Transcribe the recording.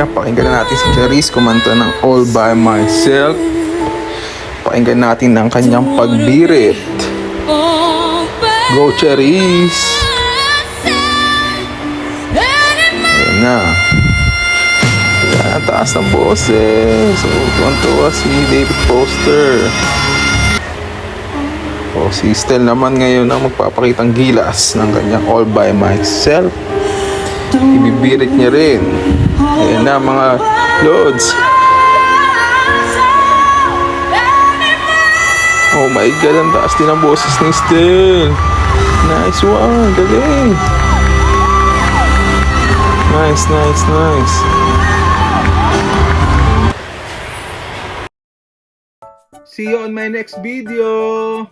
Yan, pakinggan na natin si Charisse kumanta ng All By Myself. Pakinggan natin ang kanyang pagbirit. Go Charisse! Ayan na. Ayan, ang taas ng boses. So, tuwan-tuwa si David Foster. O, si Stel naman ngayon ang magpapakitang gilas ng kanyang All By Myself. Ibibirit niya rin. Ayan na mga loads. Oh my God, ang taas din ang boses ni Stel. Nice one, galing. Nice, nice, nice. See you on my next video.